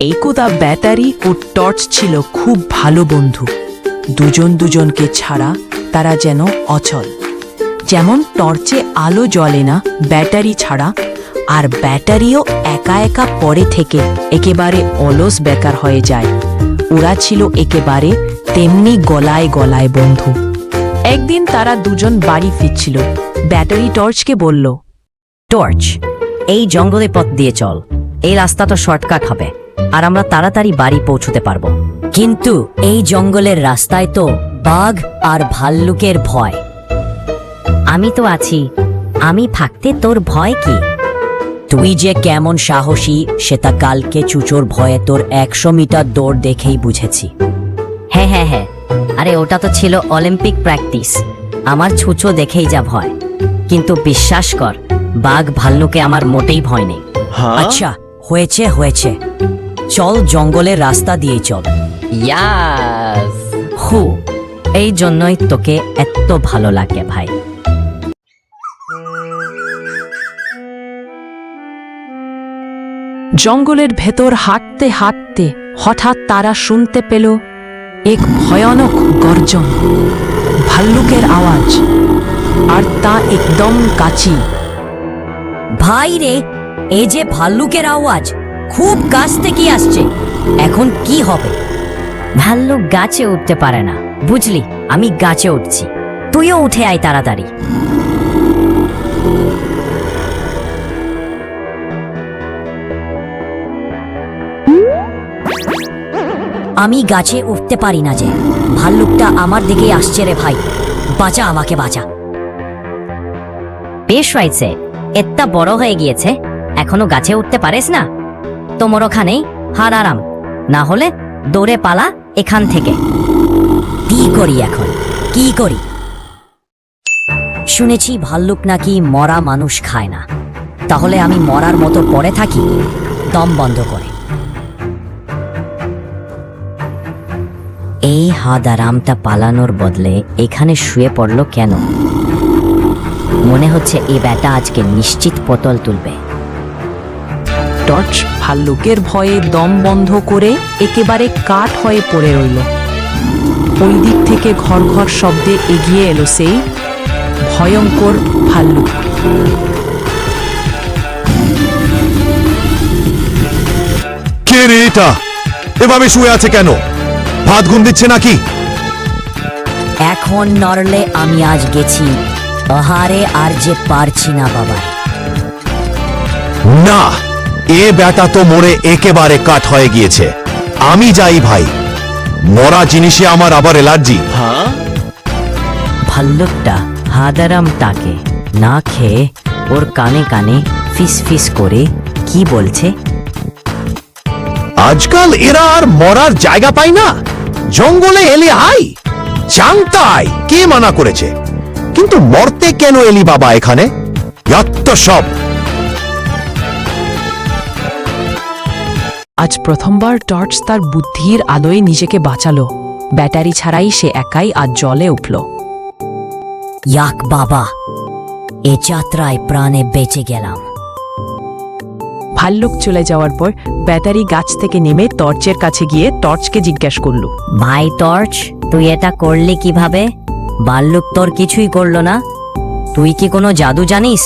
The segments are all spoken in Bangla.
একদা ব্যাটারি ও টর্চ ছিল খুব ভালো বন্ধু। দুজন দুজনকে ছাড়া তারা যেন অচল। যেমন টর্চে আলো জ্বলে না ব্যাটারি ছাড়া, আর ব্যাটারিও একা একা পরে থেকে একেবারে অলস বেকার হয়ে যায়। ওরা ছিল একেবারে তেমনি গলায় গলায় বন্ধু। একদিন তারা দুজন বাড়ি ফিরছিল। ব্যাটারি টর্চকে বলল, টর্চ, এই জঙ্গলে পথ দিয়ে চল। এই রাস্তাটা শর্টকাট হবে, আর আমরা তাড়াতাড়ি বাড়ি পৌঁছতে পারব। কিন্তু এই জঙ্গলের রাস্তায় তো বাঘ আর ভাল্লুকের ভয়। আমি তো আছি, আমি থাকতে তোর ভয় কি? তুই যে কেমন সাহসী, সেটা কালকে চুচোর ভয়ে তোর একশো মিটার দৌড় দেখেই বুঝেছি। হ্যাঁ হ্যাঁ হ্যাঁ আরে ওটা তো ছিল অলিম্পিক প্র্যাকটিস। আমার ছুঁচো দেখেই যা ভয়। কিন্তু বিশ্বাস কর বাঘ ভাল্লুকে আমার মোটেই ভয় নেই। আচ্ছা হয়েছে হয়েছে। চল জঙ্গলের রাস্তা দিয়ে চল। ইয়াস। হু এই জন্যই তোকে এত ভালো লাগে ভাই। জঙ্গলের ভেতর হাঁটতে হাঁটতে হঠাৎ তারা শুনতে পেল এক ভয়ানক গর্জন। ভাল্লুকের আওয়াজ। আর তা একদম কাছি ভাই রে এই যে ভাল্লুকের আওয়াজ, খুব কাছ থেকে আসছে। এখন কি হবে? ভাল্লুক গাছে উঠতে পারে না। বুঝলি, আমি গাছে উঠছি। তুইও উঠে আয় তাড়াতাড়ি। আমি গাছে উঠতে পারি না যে। ভাল্লুকটা আমার দিকে আসছে রে ভাই। বাঁচা আমাকে বাঁচা। বেশ হয়েছে। এত্তা বড় হয়ে গিয়েছে, এখনও গাছে উঠতে পারিস না? তোমার ওখানেই, হার আরাম। না হলে দৌড়ে পালা এখান থেকে। কি করি এখন? কি করি? শুনেছি ভাল্লুক নাকি মরা মানুষ খায় না। তাহলে আমি মরার মতো পড়ে থাকি, দম বন্ধ করে। এই হাদারামটা পালানোর বদলে এখানে শুয়ে পড়ল কেন? মনে হচ্ছে এই ব্যাটা আজকে নিশ্চিত পতল তুলবে। টর্চ ভাল্লুকের ভয়ে দম বন্ধ করে একেবারে কাঠ হয়ে পড়ে রইল। ওই দিক থেকে ঘর ঘর শব্দে এগিয়ে এলো সেই ভয়ঙ্কর ভাল্লুক। কে রে এটা? এভাবে শুয়ে আছে কেন? ভাত ঘুম দিচ্ছে নাকি? এখন নড়লে আমি আজ গেছি। আহারে আর যে পারছি না বাবা। না এ ব্যাটা তো মরে একেবারে কাঠ হয়ে গিয়েছে। আমি যাই ভাই। মরা জিনিসে আমার আবার এলার্জি। ভাল্লুকটা হাদারাম তাকে না খেয়ে ওর কানে কানে ফিস ফিস করে কি বলছে? আজকাল এরা আর মরার জায়গা পায় না। জঙ্গলে এলে আই চাংতাই কে মানা করেছে? কিন্তু মরতে কেন এলি বাবা এখানে? সব। আজ প্রথমবার টর্চ তার বুদ্ধির আলোয় নিজেকে বাঁচালো। ব্যাটারি ছাড়াই সে একাই আজ জলে উঠল। ইয়াক বাবা এ যাত্রায় প্রাণে বেঁচে গেলাম। ভাল্লুক চলে যাওয়ার পর ব্যাটারি গাছ থেকে নেমে টর্চের কাছে গিয়ে টর্চকে জিজ্ঞেস করল। ভাই টর্চ তুই এটা করলি কীভাবে? বাল্লুক তোর কিছুই করল না? তুই কি কোনো জাদু জানিস?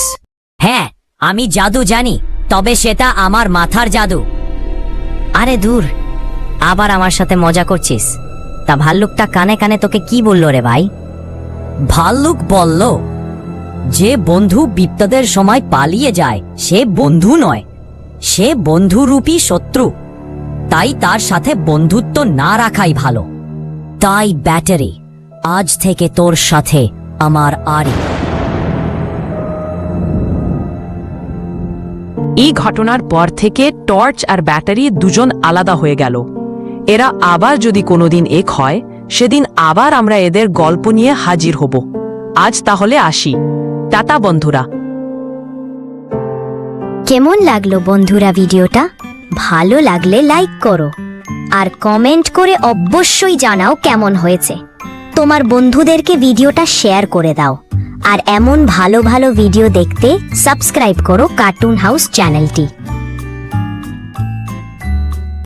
হ্যাঁ আমি জাদু জানি, তবে সেটা আমার মাথার জাদু। আরে দূর, আবার আমার সাথে মজা করছিস। তা ভাল্লুকটা কানে কানে তোকে কি বলল রে ভাই? ভাল্লুক বলল, যে বন্ধু বিপদের সময় পালিয়ে যায়, সে বন্ধু নয়, সে বন্ধুরূপী শত্রু। তাই তার সাথে বন্ধুত্ব না রাখাই ভালো। তাই ব্যাটারি। আজ থেকে তোর সাথে আমার আরি। এই ঘটনার পর থেকে টর্চ আর ব্যাটারি দুজন আলাদা হয়ে গেল। এরা আবার যদি কোনোদিন এক হয় সেদিন আবার আমরা এদের গল্প নিয়ে হাজির হব। আজ তাহলে আসি। টাটা বন্ধুরা। কেমন লাগল বন্ধুরা ভিডিওটা? ভালো লাগলে লাইক করো। আর কমেন্ট করে অবশ্যই জানাও কেমন হয়েছে। তোমার বন্ধুদেরকে ভিডিওটা শেয়ার করে দাও। আর এমন ভালো ভালো ভিডিও দেখতে সাবস্ক্রাইব করো কার্টুন হাউস চ্যানেলটি।